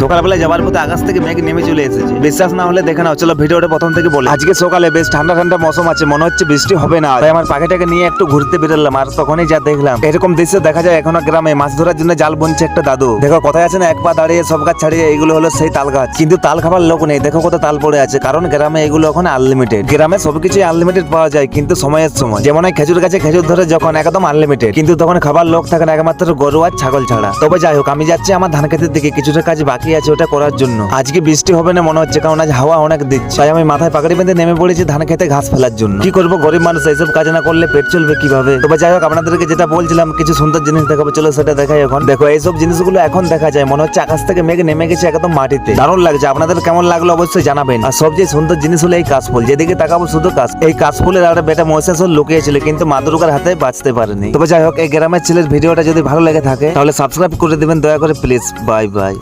সকালবেলা যাওয়ার পথে আকাশ থেকে মেঘ নেমে চলে এসেছে। বিশ্বাস না হলে দেখে নাও, চলো ভিডিওটা প্রথম থেকে বলি। আজকে সকালে বেশ ঠান্ডা ঠান্ডা মৌসুম আছে, মনে হচ্ছে বৃষ্টি হবে না। তাই আমার পাখিটাকে নিয়ে একটু ঘুরতে বেরোলাম, আর তখনই যা দেখলাম, এরকম দৃশ্য দেখা যায় এখনও গ্রামে। মাছ ধরার জন্য জাল বুনছে একটা দাদু। দেখো, কোথায় আছে না, এক পা দাঁড়িয়ে সব গাছ ছাড়িয়ে এগুলো হলো সেই তাল গাছ। কিন্তু তাল খাবার লোক নেই, দেখো কত তাল পড়ে আছে, কারণ গ্রামে এগুলো এখন আনলিমিটেড গ্রামে সবকিছু আনলিমিটেড পাওয়া যায়, কিন্তু সময়ের সময়। যেমন খেজুর গাছে খেজুর ধরে যখন একদম আনলিমিটেড কিন্তু তখন খাবার লোক থাকে না একমাত্র গরু আর ছাগল ছাড়া। তবে যাই হোক, আমি যাচ্ছি আমার ধান খেতের দিকে, কিছুটা কাজ বাকি আছে ওটা করার জন্য। আজকে বৃষ্টি হবে না মনে হচ্ছে, কারণ আজ হাওয়া অনেক দিচ্ছে। তাই আমি মাথায় পাকড়ি বেঁধে নেমে পড়েছি ধান খেতে ঘাস ফেলার জন্য। কি করব? গরিব মানুষ, এইসব কাজ না করলে পেট চলবে কীভাবে? তবে যাই হোক, আপনাদেরকে যেটা বলছিলাম, কিছু সুন্দর জিনিস দেখাবো, চলো সেটা দেখাই এখন। দেখো, এইসব জিনিসগুলো এখন দেখা যায়, মনে হচ্ছে আকাশ থেকে মেঘ নেমে গেছে একদম মাটিতে। দারুণ লাগছে, আপনাদের কেমন লাগল অবশ্যই জানাবেন। আর সবচেয়ে সুন্দর জিনিস হলো এই কাশফুল, যেদিকে তাকাবো শুধু কাশ। এই কাশফুলের একটা বেটা মহিষাসুর লুকিয়েছিল, কিন্তু মা দুর্গার হাতে বাঁচতে পারেনি। তবে যাই হোক, এই গ্রামের ছেলের ভিডিওটা যদি ভালো লেগে থাকে, তাহলে সাবস্ক্রাইব করে দিবেন, দয়া করে প্লিজ বাই বাই।